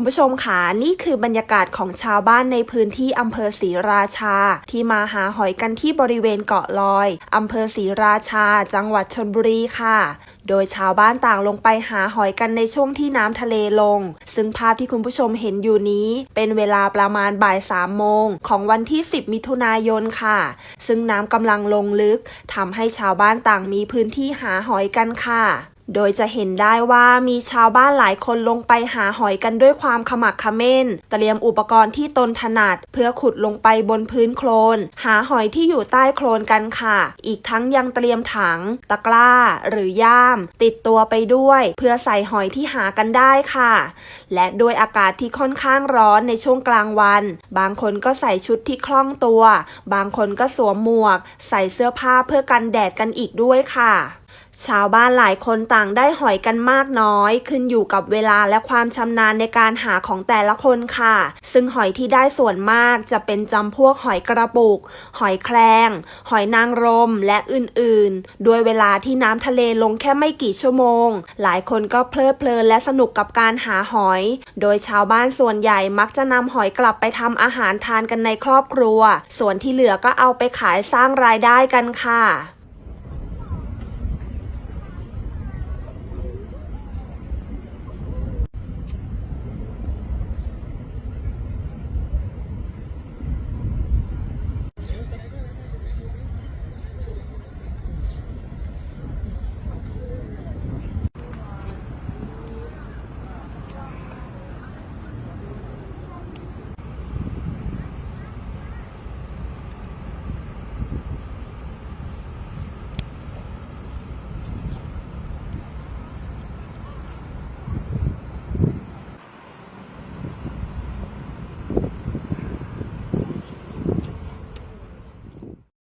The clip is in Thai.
คุณผู้ชมค่ะนี่คือบรรยากาศของชาวบ้านในพื้นที่อำเภอศรีราชา ที่มาหาหอยกันที่บริเวณเกาะลอยอำเภอศรีราชา จังหวัดชนบุรีค่ะ โดยชาวบ้านต่างลงไปหาหอยกันในช่วงที่น้ำทะเลลง ซึ่งภาพที่คุณผู้ชมเห็นอยู่นี้ เป็นเวลาประมาณบ่ายสามโมงของวันที่ 10 มิถุนายนค่ะ ซึ่งน้ำกำลังลงลึกทำให้ชาวบ้านต่างมีพื้นที่หาหอยกันค่ะ โดยจะเห็นได้ว่ามีชาวบ้านหลายคนลงไปหาหอยกันด้วยความขมักเขม้น เตรียมอุปกรณ์ที่ตนถนัด เพื่อขุดลงไปบนพื้นโคลน หาหอยที่อยู่ใต้โคลนกันค่ะ อีกทั้งยังเตรียมถัง ตะกร้า หรือย่าม ติดตัวไปด้วย เพื่อใส่หอยที่หากันได้ค่ะ และด้วยอากาศที่ค่อนข้างร้อนในช่วงกลางวัน บางคนก็ใส่ชุดที่คล่องตัว บางคนก็สวมหมวก ใส่เสื้อผ้าเพื่อกันแดดกันอีกด้วยค่ะ ชาวบ้านหลายคนต่างได้หอยกันมากน้อย ขึ้นอยู่กับเวลาและความชำนาญในการหาของแต่ละคนค่ะ ซึ่งหอยที่ได้ส่วนมากจะเป็นจำพวกหอยกระปุก หอยแครงหอยนางรมและอื่นๆ ด้วยเวลาที่น้ำทะเลลงแค่ไม่กี่ชั่วโมง หลายคนก็เพลิดเพลินและสนุกกับการหาหอย โดยชาวบ้านส่วนใหญ่มักจะนำหอยกลับไปทำอาหารทานกันในครอบครัว ส่วนที่เหลือก็เอาไปขายสร้างรายได้กันค่ะ